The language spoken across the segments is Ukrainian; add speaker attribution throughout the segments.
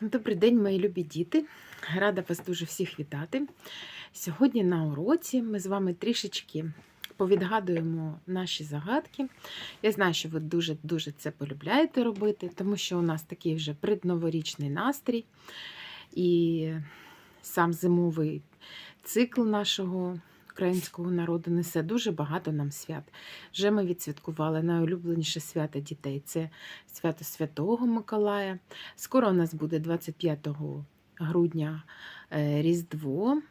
Speaker 1: Добрий день, мої любі діти. Рада вас дуже всіх вітати. Сьогодні на уроці ми з вами трішечки повідгадуємо наші загадки. Я знаю, що ви дуже-дуже це полюбляєте робити, тому що у нас такий вже предноворічний настрій. І сам зимовий цикл нашого українського народу несе дуже багато нам свят. Вже ми відсвяткували найулюбленіше свято дітей це свято Святого Миколая. Скоро у нас буде 25 грудня е, Різдво,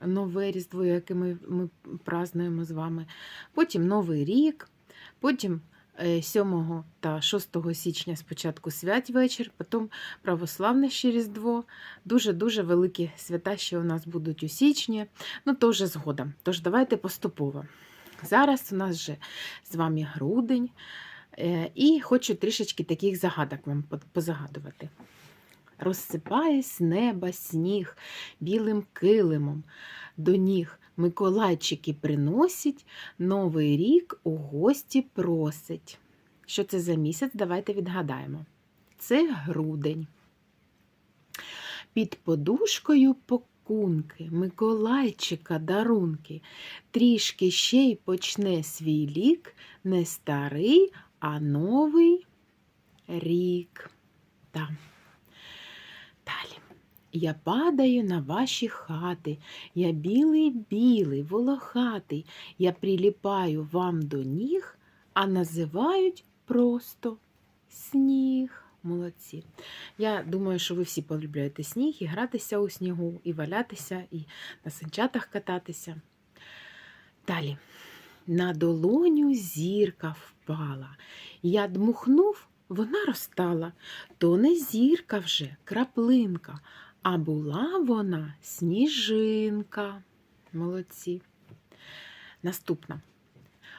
Speaker 1: нове Різдво, яке ми, ми празднуємо з вами. Потім Новий рік, потім 7 та 6 січня спочатку святвечір, потім православне ще Різдво. Дуже-дуже великі свята ще у нас будуть у січні. Ну, то вже згодом. Тож давайте поступово. Зараз у нас вже з вами грудень. Е, І хочу трішечки таких загадок вам позагадувати. Розсипає з неба сніг білим килимом. До ніг Миколайчики приносять, Новий рік у гості просить. Що це за місяць? Давайте відгадаємо. Це грудень. Під подушкою пакунки, Миколайчика дарунки. Трішки ще й почне свій лік не старий, а новий рік. Так. Далі. Я падаю на ваші хати, я білий-білий, волохатий, я приліпаю вам до ніг, а називають просто сніг. Молодці. Я думаю, що ви всі полюбляєте сніг і гратися у снігу, і валятися, і на санчатах кататися. Далі. На долоню зірка впала. Я дмухнув, вона розтала. То не зірка вже, краплинка, а була вона сніжинка. Молодці. Наступна.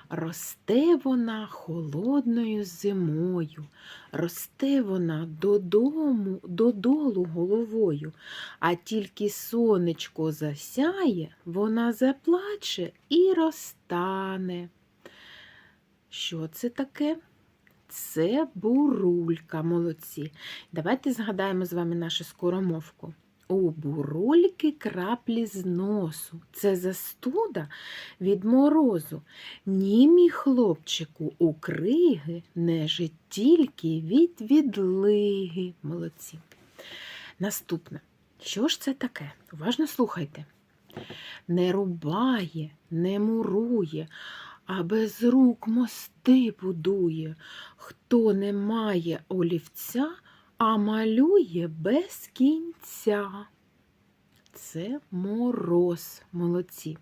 Speaker 1: Росте вона холодною зимою, росте вона додому, додолу головою, а тільки сонечко засяє, вона заплаче і розтане. Що це таке? Це бурулька, молодці. Давайте згадаємо з вами нашу скоромовку. У бурульки краплі з носу. Це застуда від морозу. Ні, мій хлопчику, у криги нежить тільки від відлиги. Молодці. Наступне. Що ж це таке? Уважно слухайте. Не рубає, не мурує, а без рук мости будує. Хто не має олівця, а малює без кінця. Це мороз, молодці.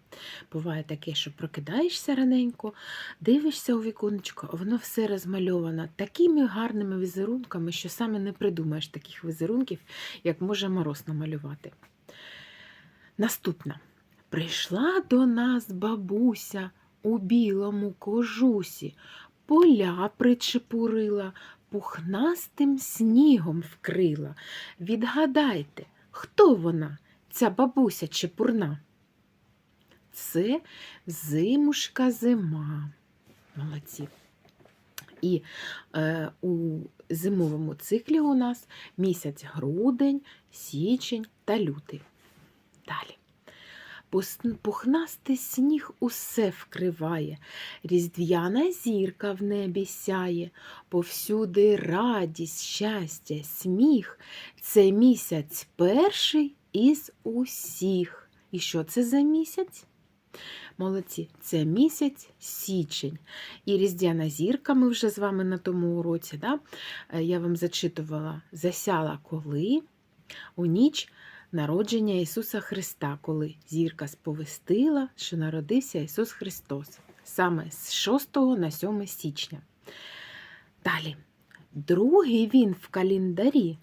Speaker 1: Буває таке, що прокидаєшся раненько, дивишся у віконечко, воно все розмальовано такими гарними візерунками, що саме не придумаєш таких візерунків, як може мороз намалювати. Наступна. Прийшла до нас бабуся у білому кожусі, поля причепурила, пухнастим снігом вкрила. Відгадайте, хто вона, ця бабуся чепурна? Це зимушка зима. Молодці. І е, у зимовому циклі у нас місяць грудень, січень та лютий. Далі. Пухнастий сніг усе вкриває, різдв'яна зірка в небі сяє, повсюди радість, щастя, сміх. Це місяць перший із усіх. І що це за місяць? Молодці, це місяць січень. І різдвяна зірка, ми вже з вами на тому уроці, да? е, я вам зачитувала, засяла коли у ніч народження Ісуса Христа, коли зірка сповістила, що народився Ісус Христос, саме з 6 на 7 січня. Далі. Другий він в календарі.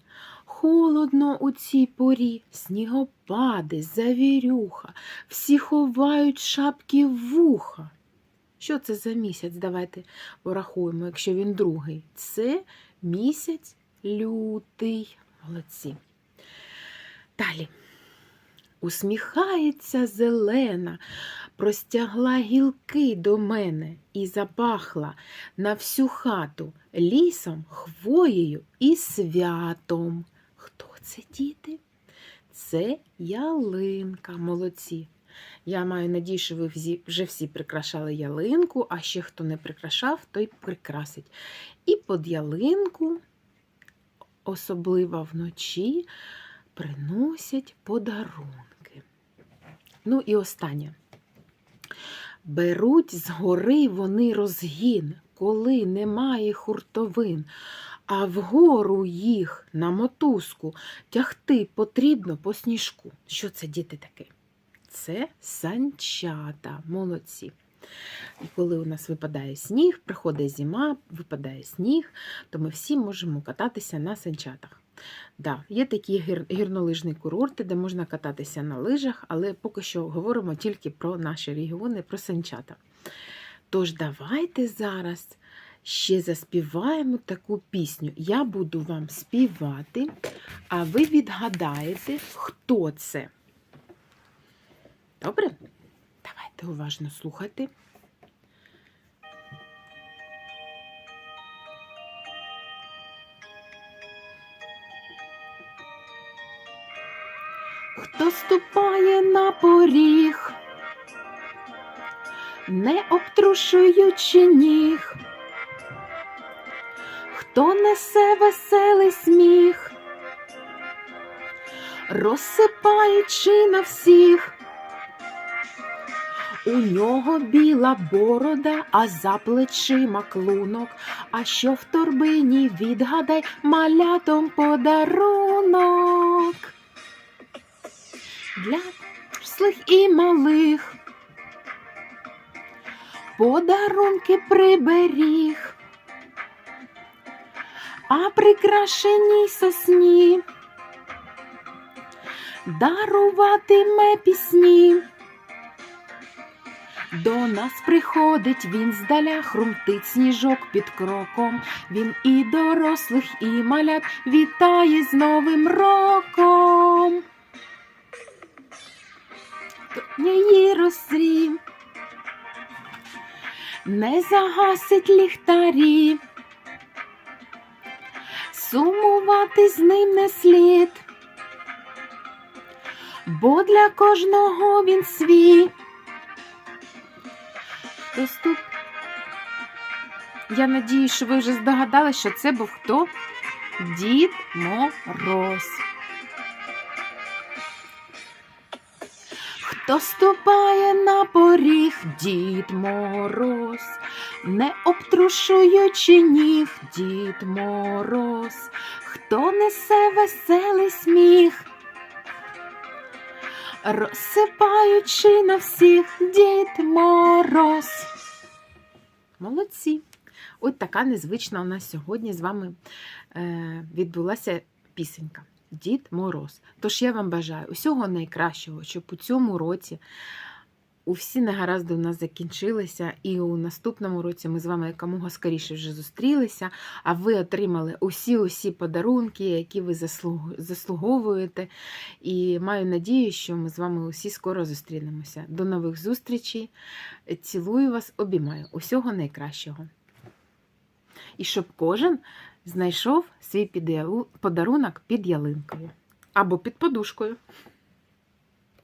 Speaker 1: Холодно у цій порі, снігопади, завірюха, всі ховають шапки в вуха. Що це за місяць? Давайте порахуємо, якщо він другий. Це місяць лютий. Молодці. Далі. Усміхається зелена, простягла гілки до мене і запахла на всю хату лісом, хвоєю і святом. Хто це, діти? Це ялинка, молодці. Я маю надію, що ви вже всі прикрашали ялинку, а ще хто не прикрашав, той прикрасить. І під ялинку, особливо вночі, приносять подарунки. Ну і останнє. Беруть з гори вони розгін, коли немає хуртовин, а вгору їх на мотузку тягти потрібно по сніжку. Що це діти таке? Це санчата, молодці. І коли у нас випадає сніг, приходить зима, випадає сніг, то ми всі можемо кататися на санчатах. Да, є такі гір, гірнолижні курорти, де можна кататися на лижах, але поки що говоримо тільки про наші регіони, про санчата. Тож давайте зараз ще заспіваємо таку пісню. Я буду вам співати, а ви відгадаєте, хто це. Добре? Давайте уважно слухати. Поріг, не обтрушуючи ніг, хто несе веселий сміх, розсипаючи на всіх. У нього біла борода, а за плечима клунок. А що в торбині відгадай малятом подарунок. Для слих і малих подарунки приберіг, а прикрашеній сосні даруватиме пісні. До нас приходить він здаля, хрумтить сніжок під кроком. Він і дорослих, і малят вітає з Новим роком. Її розсрі, не загасить ліхтарі, сумувати з ним не слід, бо для кожного він свій. Доступ. Я надію, що ви вже здогадалися, що це був хто? Дід Мороз. Хто ступає на поріг, Дід Мороз, не обтрушуючи ніг, Дід Мороз, хто несе веселий сміх, розсипаючи на всіх Дід Мороз. Молодці! От така незвична у нас сьогодні з вами е, відбулася пісенька. Дід Мороз. Тож я вам бажаю усього найкращого, щоб у цьому році усі негаразди у нас закінчилися, і у наступному році ми з вами якомога скоріше вже зустрілися, а ви отримали усі-усі подарунки, які ви заслуговуєте. І маю надію, що ми з вами усі скоро зустрінемося. До нових зустрічей. Цілую вас, обіймаю. Усього найкращого. І щоб кожен знайшов свій подарунок під ялинкою або під подушкою.